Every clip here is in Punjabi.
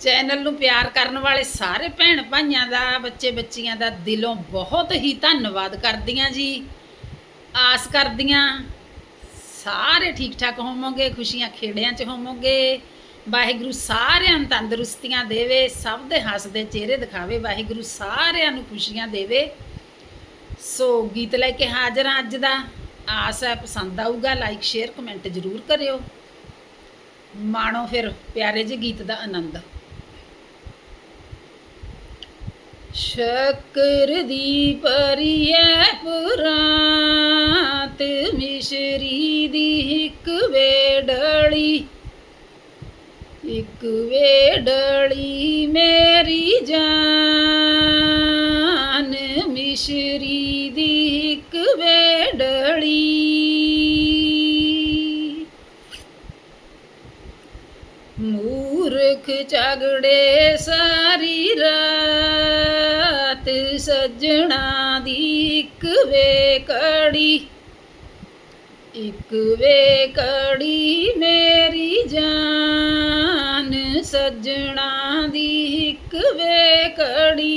ਚੈਨਲ ਨੂੰ ਪਿਆਰ ਕਰਨ ਵਾਲੇ ਸਾਰੇ ਭੈਣ ਭਾਈਆਂ ਦਾ, ਬੱਚੇ ਬੱਚੀਆਂ ਦਾ ਦਿਲੋਂ ਬਹੁਤ ਹੀ ਧੰਨਵਾਦ ਕਰਦੀਆਂ ਜੀ। ਆਸ ਕਰਦੀਆਂ ਸਾਰੇ ਠੀਕ ਠਾਕ ਹੋਵੋਗੇ, ਖੁਸ਼ੀਆਂ ਖੇੜਿਆਂ 'ਚ ਹੋਵੋਗੇ। ਵਾਹਿਗੁਰੂ ਸਾਰਿਆਂ ਨੂੰ ਤੰਦਰੁਸਤੀਆਂ ਦੇਵੇ, ਸਭ ਦੇ ਹੱਸਦੇ ਚਿਹਰੇ ਦਿਖਾਵੇ, ਵਾਹਿਗੁਰੂ ਸਾਰਿਆਂ ਨੂੰ ਖੁਸ਼ੀਆਂ ਦੇਵੇ। ਸੋ ਗੀਤ ਲੈ ਕੇ ਹਾਜ਼ਰ ਹਾਂ ਅੱਜ ਦਾ। ਆਸ ਹੈ, ਪਸੰਦ ਆਊਗਾ ਲਾਈਕ ਸ਼ੇਅਰ ਕਮੈਂਟ ਜ਼ਰੂਰ ਕਰਿਓ। ਮਾਣੋ ਫਿਰ ਪਿਆਰੇ ਜੀ ਗੀਤ ਦਾ ਆਨੰਦ। ਸ਼ਕਰ ਦੀ ਪਰੀਐ ਪੁਰਾਤ, ਮਿਸ਼ਰੀ ਦੀ ਇੱਕ ਵੇਡਲੀ ਇੱਕ ਵੇਡਲੀ ਮੇਰੀ ਜਾਨ, ਮਿਸ਼ਰੀ ਦੀ ਇੱਕ ਵੇੜਲੀ। ਮੂਰਖ ਝਗੜੇ ਸਾਰੀ ਰਾਤ ਸੱਜਣਾ ਦੀ ਇੱਕ ਵੇ ਕੜੀ, ਇੱਕ ਵੇ ਕੜੀ ਮੇਰੀ ਜਾਨ, ਸੱਜਣਾ ਦੀ ਇੱਕ ਵੇ ਕੜੀ।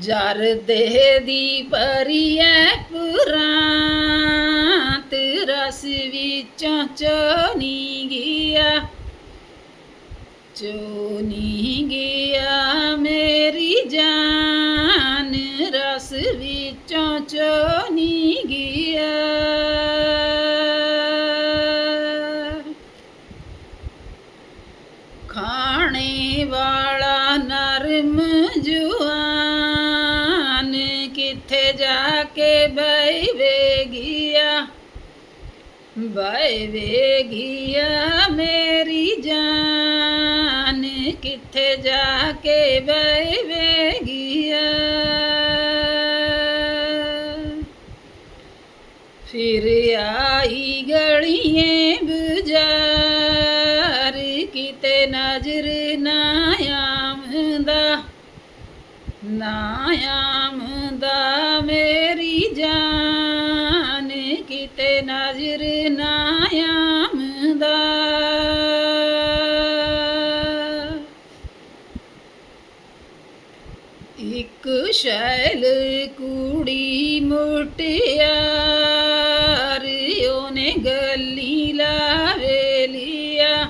ਜਰ ਦੇਹ ਦੀ ਪਰੀਐ ਪੁਰਾਤ ਰਸ ਵਿੱਚੋਂ ਚੋਨੀ ਗਿਆ। ਚੋਨੀ ਗਿਆ ਮੇਰੀ ਜਾਨ, ਰਸ ਵਿੱਚੋਂ ਚੋਨੀ ਗਿਆ। ਖਾਣੇ ਵਾਲਾ ਨਰਮ ਜੁਆਨ, ਕਿੱਥੇ ਜਾ ਕੇ ਬਈ ਵੇ? ਬਈ ਵੇ ਮੇਰੀ ਜਾਨ, ਕਿੱਥੇ ਜਾ ਕੇ ਬਈ ਵੇ ਫਿਰ ਆਈ ਗਲੀਏ ਬਜ਼ਾਰ ਕਿਤੇ ਨਜ਼ਰ ਨਾ ਆਮਦਾ ਨਾ ਆਮਦਾ ਮੇਰੀ ਜਾਨ, ਕਿਤੇ ਨਜ਼ਰ ਇੱਕ ਸ਼ੈਲ ਕੁੜੀ ਮੁਟਿਆਰ ਉਹਨੇ ਗੱਲੀ ਲਾਵੇ ਲਿਆ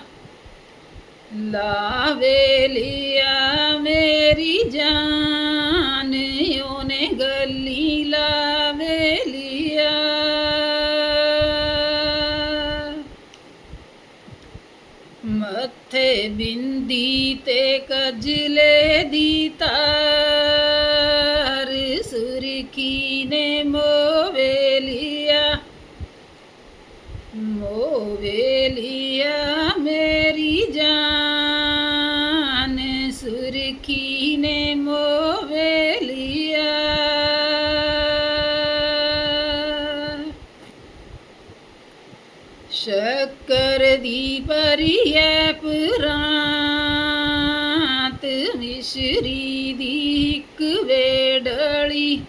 ਲਾਵੇ ਲਿਆ ਮੇਰੀ ਜਾਨ ਉਹਨੇ ਗੱਲੀ ਲਾਵੇ ਲਿਆ ਮੱਥੇ ਬਿੰਦੀ ਤੇ ਕਜਲੇ ਦੀ ਤਾਰ ਸ਼ੱਕਰ ਦੀ ਪਰੀਐ ਪੁਰਾਤ, ਮਿਸ਼ਰੀ ਦੀ ਇੱਕ ਵੇੜਲੀ।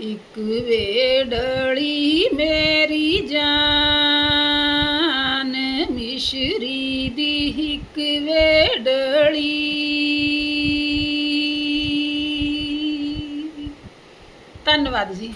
ਇੱਕ ਵੇੜਲੀ ਮੇਰੀ ਜਾਨ, ਮਿਸ਼ਰੀ ਦੀ ਇੱਕ ਵੇੜਲੀ। ਧੰਨਵਾਦ ਜੀ।